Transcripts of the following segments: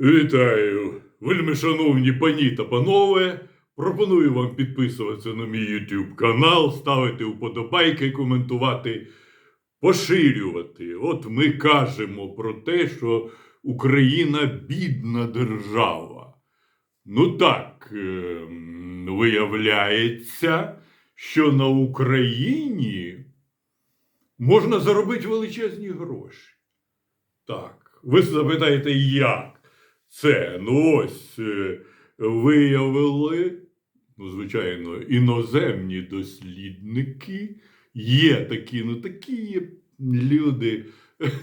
Вітаю, вельми шановні пані та панове. Пропоную вам підписуватися на мій YouTube канал, ставити вподобайки, коментувати, поширювати. От ми кажемо про те, що Україна бідна держава. Ну так, ем, виявляється, що на Україні можна заробити величезні гроші. Так, ви запитаєте, як це? Ну ось е, виявили, ну, звичайно, іноземні дослідники. Є такі, ну такі є люди.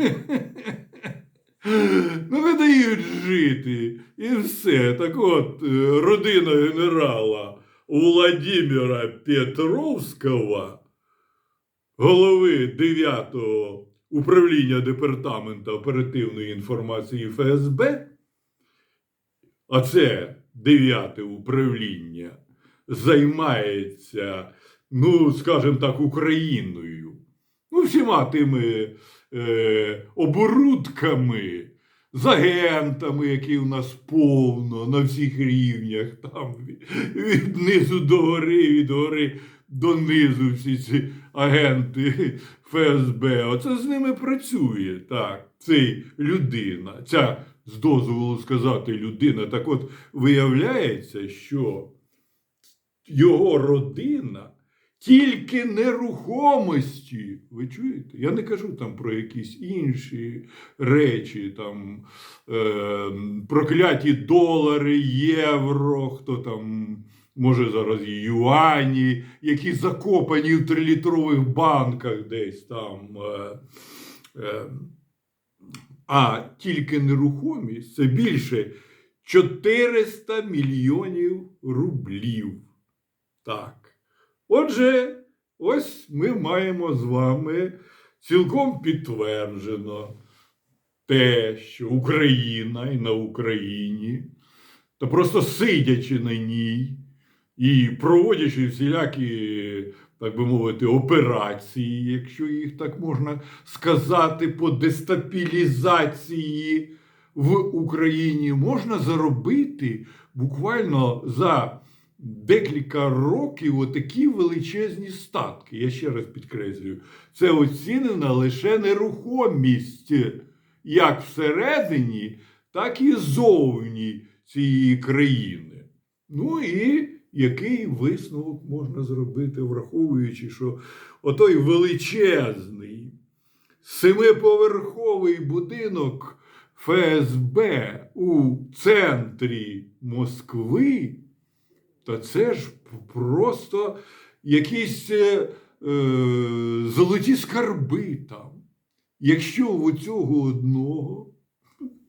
Ну, не дають жити. І все. Так от, е, родина генерала Владимира Петровського, голови 9-го управління Департаменту оперативної інформації ФСБ, а це 9 управління, займається, ну, скажімо так, Україною. Ну, всіма тими е, оборудками, з агентами, які у нас повно на всіх рівнях, там від низу до гори, від гори до низу всі ці агенти ФСБ. Оце з ними працює так. Цей людина, ця з дозволу сказати людина. Так от виявляється, що його родина тільки нерухомості. Ви чуєте? Я не кажу там про якісь інші речі, там е, прокляті долари, євро, хто там. Може, зараз і юані, які закопані в трилітрових банках десь там. Е, е, а тільки нерухомість це більше 400 мільйонів рублів. Так. Отже, ось ми маємо з вами цілком підтверджено те, що Україна і на Україні, та просто сидячи на ній і проводячи всілякі, так би мовити, операції, якщо їх так можна сказати, по дестабілізації в Україні, можна заробити буквально за декілька років отакі величезні статки. Я ще раз підкреслюю, це оцінена лише нерухомість, як всередині, так і зовні цієї країни. Ну і який висновок можна зробити, враховуючи, що отой величезний семиповерховий будинок ФСБ у центрі Москви, та це ж просто якісь е, е, золоті скарби там. Якщо у цього одного,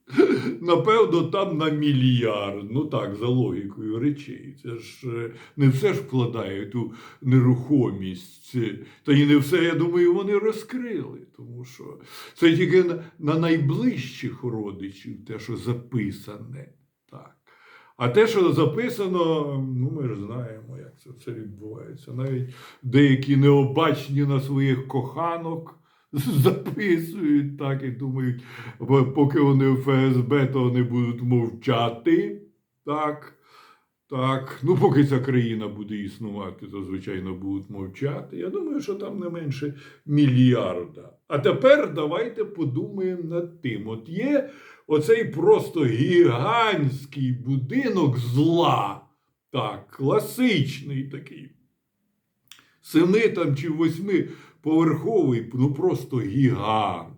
напевно, там на мільярд. Ну так, за логікою речей. Це ж е, не все ж вкладають у нерухомість. Та і не все, я думаю, вони розкрили. Тому що це тільки на найближчих родичів, те, що записане. Так. А те, що записано, ну ми ж знаємо, як це все відбувається. Навіть деякі необачні на своїх коханок записують так і думають, поки вони в ФСБ, то вони будуть мовчати. Так, так. Ну, поки ця країна буде існувати, то звичайно будуть мовчати. Я думаю, що там не менше мільярда. А тепер давайте подумаємо над тим. От є оцей просто гігантський будинок зла. Так, класичний такий. Семи там чи восьми поверховий, ну просто гігант.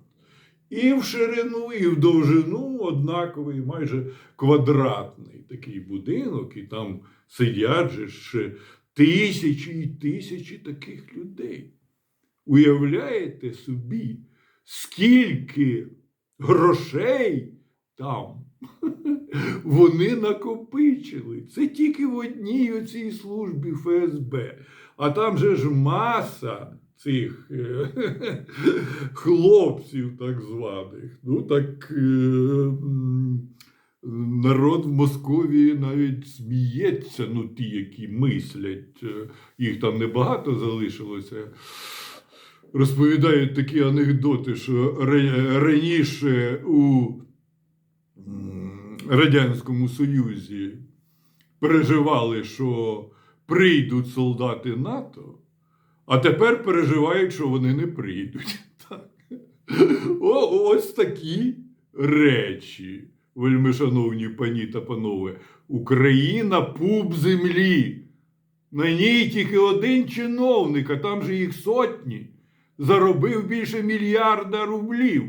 І в ширину, і в довжину однаковий, майже квадратний такий будинок, і там сидять же ще тисячі і тисячі таких людей. Уявляєте собі, скільки грошей там вони накопичили. Це тільки в одній оцій службі ФСБ. А там же ж маса цих е, хлопців, так званих. Ну так е, народ в Московії навіть сміється, ну ті, які мислять, Е, їх там небагато залишилося. Розповідають такі анекдоти, що раніше у Радянському Союзі переживали, що прийдуть солдати НАТО, а тепер переживають, що вони не прийдуть. Так. О, ось такі речі, вельми шановні пані та панове. Україна пуп землі. На ній тільки один чиновник, а там же їх сотні, заробив більше мільярда рублів.